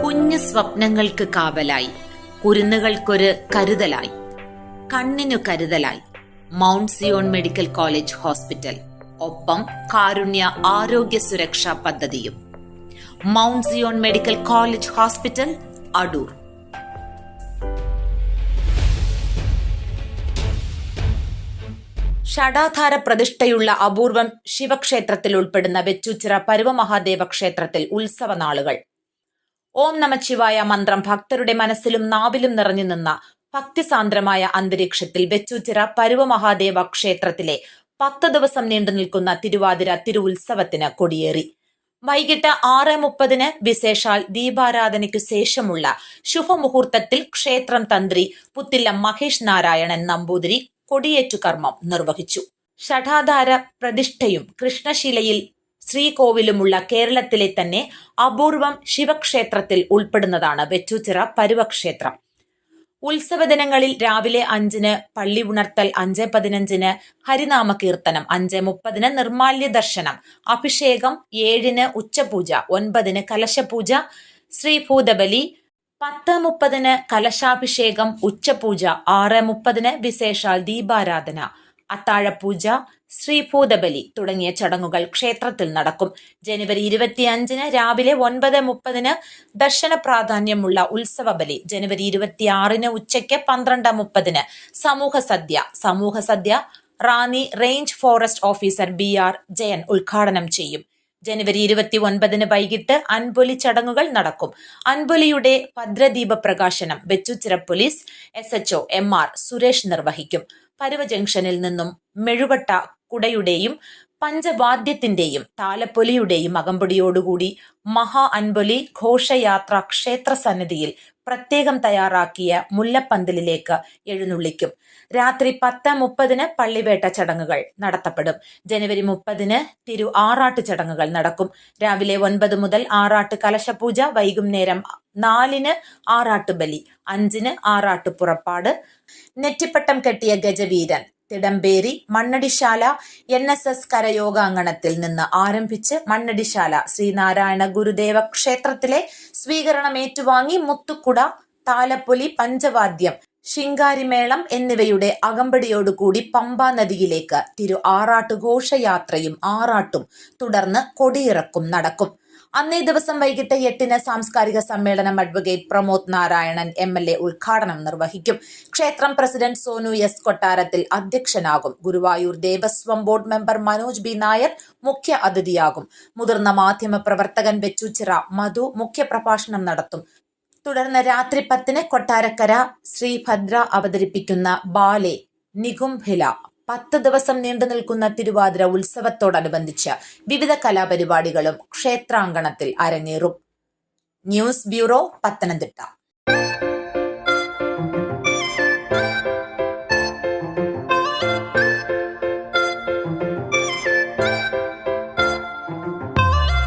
കുഞ്ഞു സ്വപ്നങ്ങൾക്ക് കാവലായി. കുരുന്നുകൾക്കൊരു കരുതലായി. കണ്ണിനു കരുതലായി. Mount Zion medical college hospital. ഒപ്പം കാരുണ്യ ആരോഗ്യ സുരക്ഷാ പദ്ധതിയും. Mount Zion medical college hospital Adoor. ഷടാധാര പ്രതിഷ്ഠയുള്ള അപൂർവം ശിവക്ഷേത്രത്തിൽ ഉൾപ്പെടുന്ന വെച്ചൂച്ചിറ പരുവമഹാദേവ ക്ഷേത്രത്തിൽ ഉത്സവ നാളുകൾ ഓം നമശിവായ മന്ത്രം ഭക്തരുടെ മനസ്സിലും നാവിലും നിറഞ്ഞു നിന്ന ഭക്തിസാന്ദ്രമായ അന്തരീക്ഷത്തിൽ വെച്ചൂച്ചിറ പരുവമഹാദേവ ക്ഷേത്രത്തിലെ പത്ത് ദിവസം നീണ്ടു നിൽക്കുന്ന തിരുവാതിര തിരുവുത്സവത്തിന് കൊടിയേറി. വൈകിട്ട് ആറ് മുപ്പതിന് വിശേഷാൽ ദീപാരാധനയ്ക്കു ശേഷമുള്ള ശുഭമുഹൂർത്തത്തിൽ ക്ഷേത്രം തന്ത്രി പുത്തില്ലം മഹേഷ് നാരായണൻ നമ്പൂതിരി കൊടിയേറ്റു കർമ്മം നിർവഹിച്ചു. ഷഠാധാര പ്രതിഷ്ഠയും കൃഷ്ണശിലയിൽ ശ്രീകോവിലുമുള്ള കേരളത്തിലെ തന്നെ അപൂർവം ശിവക്ഷേത്രത്തിൽ ഉൾപ്പെടുന്നതാണ് വെച്ചൂച്ചിറ പരുവക്ഷേത്രം. ഉത്സവ ദിനങ്ങളിൽ രാവിലെ അഞ്ചിന് പള്ളി ഉണർത്തൽ അഞ്ച് പതിനഞ്ചിന് ഹരിനാമ കീർത്തനം അഞ്ച് മുപ്പതിന് നിർമാല്യ ദർശനം അഭിഷേകം ഏഴിന് ഉച്ചപൂജ ഒൻപതിന് കലശപൂജ ശ്രീഭൂതബലി പത്ത് മുപ്പതിന് കലശാഭിഷേകം ഉച്ചപൂജ ആറ് മുപ്പതിന് വിശേഷാൽ ദീപാരാധന. അത്താഴപൂജ ശ്രീഭൂതബലി തുടങ്ങിയ ചടങ്ങുകൾ ക്ഷേത്രത്തിൽ നടക്കും. ജനുവരി ഇരുപത്തിയഞ്ചിന് രാവിലെ ഒൻപത് മുപ്പതിന് ദർശന പ്രാധാന്യമുള്ള ഉത്സവ ബലി ജനുവരി ഇരുപത്തിയാറിന് ഉച്ചയ്ക്ക് പന്ത്രണ്ട് മുപ്പതിന് സമൂഹ സദ്യ സമൂഹ സദ്യ Ranni range forest officer B R Jayan ഉദ്ഘാടനം ചെയ്യും. ജനുവരി ഇരുപത്തി ഒൻപതിന് വൈകിട്ട് അൻപൊലി ചടങ്ങുകൾ നടക്കും. അൻപൊലിയുടെ ഭദ്രദീപ പ്രകാശനം Vechoochira police S H O M R Suresh നിർവഹിക്കും. പരുവ ജംഗ്ഷനിൽ നിന്നും മെഴുവട്ട കുടയുടെയും പഞ്ചവാദ്യത്തിന്റെയും താലപ്പൊലിയുടെയും അകമ്പടിയോടുകൂടി മഹാ അൻപൊലി ഘോഷയാത്ര ക്ഷേത്ര സന്നിധിയിൽ പ്രത്യേകം തയ്യാറാക്കിയ മുല്ലപ്പന്തലിലേക്ക് എഴുന്നള്ളിക്കും. രാത്രി പത്ത് മുപ്പതിന് പള്ളിവേട്ട ചടങ്ങുകൾ നടത്തപ്പെടും. ജനുവരി മുപ്പതിന് തിരു ആറാട്ട് ചടങ്ങുകൾ നടക്കും. രാവിലെ ഒൻപത് മുതൽ ആറാട്ട് കലശപൂജ വൈകുന്നേരം നാലിന് ആറാട്ട് ബലി അഞ്ചിന് ആറാട്ട് പുറപ്പാട് നെറ്റിപ്പട്ടം കെട്ടിയ ഗജവീരൻ തിടമ്പേരി മണ്ണടിശാല എൻ എസ് എസ് കരയോഗാങ്കണത്തിൽ നിന്ന് ആരംഭിച്ച് മണ്ണടിശാല ശ്രീനാരായണ ഗുരുദേവ ക്ഷേത്രത്തിലെ സ്വീകരണം ഏറ്റുവാങ്ങി മുത്തുക്കുട താലപ്പൊലി പഞ്ചവാദ്യം ശിങ്കാരിമേളം എന്നിവയുടെ അകമ്പടിയോടുകൂടി പമ്പാ നദിയിലേക്ക് തിരു ആറാട്ട് ഘോഷയാത്രയും ആറാട്ടും തുടർന്ന് കൊടിയിറക്കും നടക്കും. അന്നേ ദിവസം വൈകിട്ട് എട്ടിന് സാംസ്കാരിക സമ്മേളനം advocate Pramod Narayanan M L A ഉദ്ഘാടനം നിർവഹിക്കും. ക്ഷേത്രം പ്രസിഡന്റ് സോനു എസ് കൊട്ടാരത്തിൽ അധ്യക്ഷനാകും. Guruvayur Devaswom board member Manoj B Nair മുഖ്യ അതിഥിയാകും. മുതിർന്ന മാധ്യമ പ്രവർത്തകൻ വെച്ചുച്ചിറ മധു മുഖ്യപ്രഭാഷണം നടത്തും. തുടർന്ന് രാത്രി പത്തിന് കൊട്ടാരക്കര ശ്രീഭദ്ര അവതരിപ്പിക്കുന്ന ബാലെ നികുംഭില. പത്ത് ദിവസം നീണ്ടു നിൽക്കുന്ന തിരുവാതിര ഉത്സവത്തോടനുബന്ധിച്ച് വിവിധ കലാപരിപാടികളും ക്ഷേത്രാങ്കണത്തിൽ അരങ്ങേറും. News bureau Pathanamthitta.